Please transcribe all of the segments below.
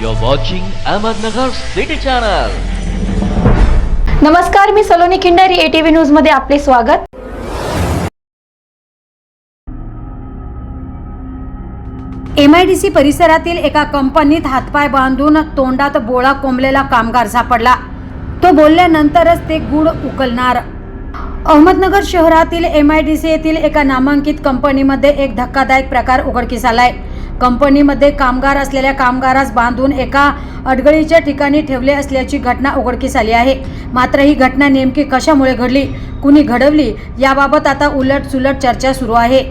You're watching Ahmednagar City Channel. नमस्कार मी Saloni Khindari ATV न्यूजमध्ये आपले स्वागत. एमआयडीसी परिसरातील एका कंपनीत हातपाय बांधून तोंडात बोळा कोंबलेला कामगार सापडला. तो बोलल्यानंतरच ते गुड उकलणार. अहमदनगर शहरातील एम आय डी सी येथील एका नामांकित कंपनीमध्ये एक धक्कादायक प्रकार उघडकीस आलाय. कंपनीमध्ये कामगार असलेल्या कामगारास बांधून एका अडगळीच्या ठिकाणी ठेवले असल्याची घटना उघडकीस आली आहे. मात्र ही घटना नेमकी कशामुळे घडली? कुणी घडवली? याबाबत आता उलट सुलट चर्चा सुरू आहे.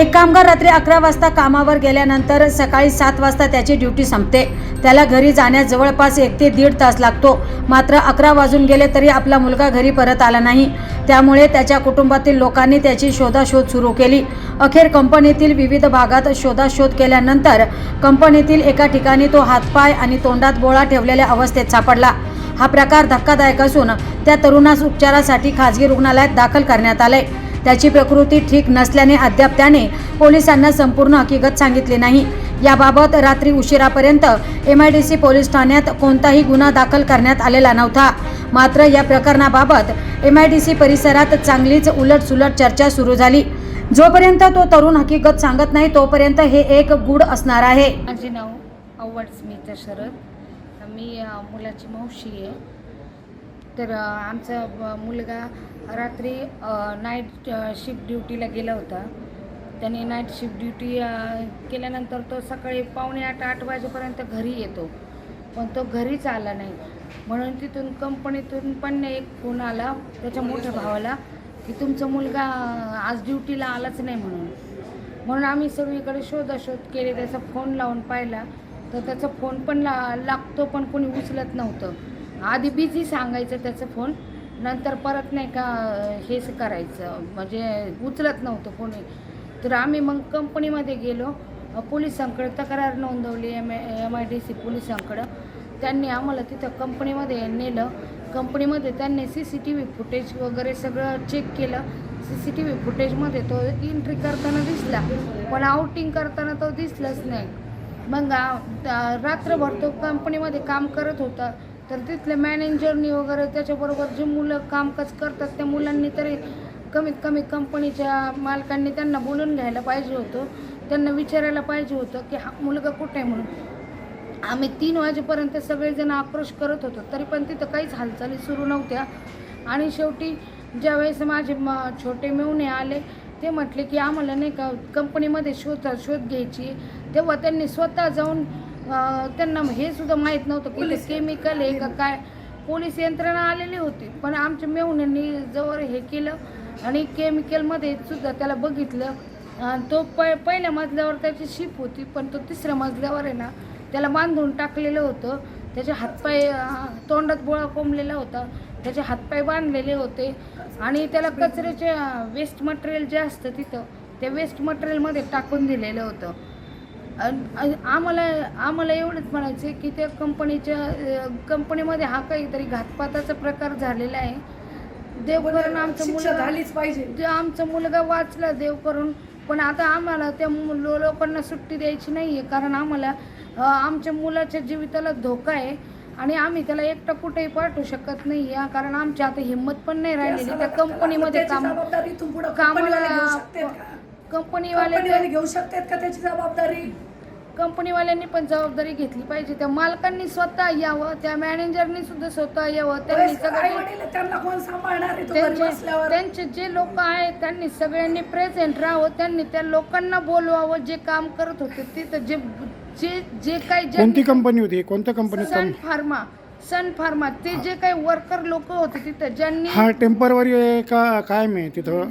एक कामगार रात्री अकरा वाजता कामावर गेल्यानंतर सकाळी सात वाजता त्याची ड्युटी संपते. त्याला घरी जाण्यास जवळपास एक ते दीड तास लागतो. मात्र अकरा वाजून गेले तरी आपला मुलगा घरी परत आला नाही. त्यामुळे त्याच्या कुटुंबातील लोकांनी त्याची शोधाशोध सुरू केली. अखेर कंपनीतील विविध भागात शोधाशोध केल्यानंतर कंपनीतील एका ठिकाणी तो हातपाय आणि तोंडात बोळा ठेवलेल्या अवस्थेत सापडला. हा प्रकार धक्कादायक असून त्या तरुणास उपचारासाठी खाजगी रुग्णालयात दाखल करण्यात आले त्याची प्रकृती ठीक नसल्याने अद्याप त्याने पोलिसांना संपूर्ण हकीकत सांगितली नाही. याबाबत रात्री उशिरापर्यंत एमआयडीसी पोलीस ठाण्यात कोणताही गुन्हा दाखल करण्यात आलेला नव्हता. मात्र या प्रकरणाबाबत एमआयडीसी परिसरात चांगलीच उलटसुलट चर्चा सुरू झाली. जोपर्यंत तो तरुण हकीकत सांगत नाही तोपर्यंत हे एक गुड असणार आहे. माझे नाव अव्वड स्मिता शरद. मी मुलाची मावशी आहे. तर आमचा मुलगा रात्री नाईट शिफ्ट ड्युटीला गेला होता. त्याने नाईट शिफ्ट ड्युटी केल्यानंतर तो सकाळी पावणे आठ आठ वाजेपर्यंत घरी येतो. पण तो घरीच आला नाही. म्हणून तिथून कंपनीतून पण एक फोन आला त्याच्या मोठ्या भावाला की तुमचा मुलगा आज ड्युटीला आलाच नाही म्हणून. म्हणून आम्ही सगळीकडे शोधाशोध केले त्याचा फोन लावून पाहिला. तर त्याचा फोन पण ला लागतो पण कोणी उचलत नव्हतं. आधी बिझी सांगायचं त्याचा फोन नंतर परत नाही का हेच करायचं म्हणजे उचलत नव्हतं कोणी. तर आम्ही मग कंपनीमध्ये गेलो. पोलिसांकडे तक्रार नोंदवली M M I D C पोलिसांकडं. त्यांनी आम्हाला तिथं कंपनीमध्ये नेलं. कंपनीमध्ये त्यांनी C C T V footage वगैरे सगळं चेक केलं. सी सी टी व्ही फुटेजमध्ये तो एंट्री करताना दिसला. पण आउटिंग करताना तो दिसलाच नाही. मग त्या- रात्रभर तो कंपनीमध्ये काम करत होता. तर तिथल्या मॅनेजरनी वगैरे त्याच्याबरोबर जे मुलं कामकाज करतात त्या मुलांनी तरी कमीत कमी कंपनीच्या मालकांनी त्यांना बोलून घ्यायला पाहिजे होतं. त्यांना विचारायला पाहिजे होतं की हा मुलगा कुठे आहे? म्हणून. आम्ही तीन वाजेपर्यंत सगळेजण आक्रोश करत होतो तरी पण तिथं काहीच हालचाली सुरू नव्हत्या. आणि शेवटी ज्यावेळेस माझे म छोटे मेवणे आले ते म्हटले की आम्हाला नाही का कंपनीमध्ये शोध शोध घ्यायची. तेव्हा त्यांनी स्वतः जाऊन त्यांना हे सुद्धा माहीत नव्हतं की केमिकल आहे का काय. पोलीस यंत्रणा आलेली होती पण आमच्या मेवण्यांनी जवळ हे केलं आणि केमिकलमध्ये सुद्धा त्याला बघितलं. तो प पहिल्या मजल्यावर त्याची शिप होती पण तो तिसऱ्या मजल्यावर आहे ना त्याला बांधून टाकलेलं होतं. त्याचे हातपाय तोंडात बोळा कोंबलेला होता. त्याचे हातपाय बांधलेले होते. आणि त्याला कचऱ्याचे वेस्ट मटेरियल जे असतं तिथं त्या वेस्ट मटेरियलमध्ये टाकून दिलेलं होतं. आम्हाला आम्हाला एवढंच म्हणायचं आहे की त्या कंपनीच्या कंपनीमध्ये हा काहीतरी घातपाताचा प्रकार झालेला आहे. देव करून आमचा मुलगा झालीच पाहिजे. जे आमचा मुलगा वाचला देव करून पण आता आम्हाला त्या लोकांना सुट्टी द्यायची नाही आहे कारण आम्हाला आमच्या मुलाच्या जीविताला धोका आहे आणि आम्ही त्याला एकटं कुठेही पाठवू शकत नाही. या कारण आमची आता हिंमत पण नाही राहिलेली. त्या कंपनीमध्ये काम कामाला कंपनीवाले घेऊ शकतात का? त्याची जबाबदारी? कंपनीवाल्यांनी पण जबाबदारी घेतली पाहिजे. त्या मालकांनी स्वतः यावं त्या मॅनेजरनी सुद्धा स्वतः यावं. त्यांनी सगळं त्यांचे जे लोक आहेत त्यांनी सगळ्यांनी प्रेझेंट राहावं. त्यांनी त्या लोकांना बोलवावं जे काम करत होते तिथं जे जे जे काही कोणती कंपनी होती? कोणत्या कंपनीत सन फार्मा सन फार्मा ते जे काही वर्कर लोक होते तिथं ज्यांनी हा टेम्परवरी आहे का कायम आहे तिथं?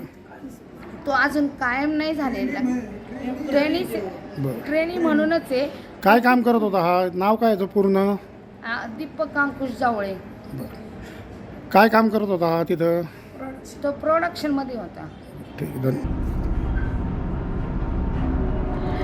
तो अजून कायम नाही झालेला. ट्रेनी बरं. ट्रेनी म्हणूनच आहे. काय काम करत होता हा? नाव काय याचं पूर्ण? आ, दीपक अंकुश जावळे. काय काम करत होता हा तिथं? तो प्रोडक्शनमध्ये होता. ठीक आहे, धन्यवाद